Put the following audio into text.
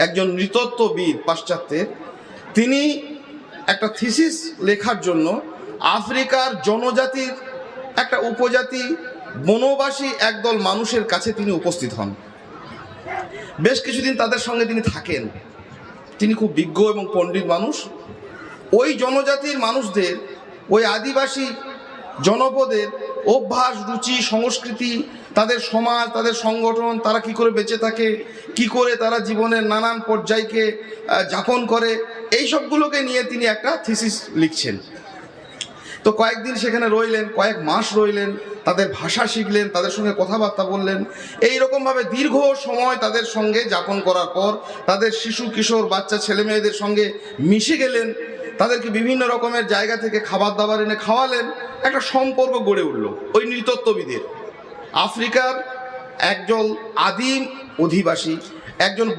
একজন নৃতত্ত্ববিদ পাশ্চাত্যের তিনি একটা থিসিস লেখার জন্য আফ্রিকার জনজাতির একটা উপজাতি বনবাসী একদল মানুষের কাছে তিনি উপস্থিত হন। বেশ কিছুদিন তাদের সঙ্গে তিনি থাকেন। তিনি খুব বিজ্ঞ এবং পণ্ডিত মানুষ। ওই জনজাতির মানুষদের, ওই আদিবাসী জনপদের অভ্যাস, রুচি, সংস্কৃতি, তাদের সমাজ, তাদের সংগঠন, তারা কি করে বেঁচে থাকে, কি করে তারা জীবনের নানান পর্যায়কে যাপন করে, এই সবগুলোকে নিয়ে তিনি একটা থিসিস লিখছেন। তো কয়েকদিন সেখানে রইলেন, কয়েক মাস রইলেন, তাদের ভাষা শিখলেন, তাদের সঙ্গে কথাবার্তা বললেন। এই রকমভাবে দীর্ঘ সময় তাদের সঙ্গে যাপন করার পর তাদের শিশু, কিশোর, বাচ্চা ছেলে মেয়েদের সঙ্গে মিশে গেলেন। তাদেরকে বিভিন্ন রকমের জায়গা থেকে খাবার দাবার এনে খাওয়ালেন, একটা সম্পর্ক গড়ে উঠল ওই নৃতত্ত্ববিদের। আফ্রিকার একজন আদিম অধিবাসী, একজন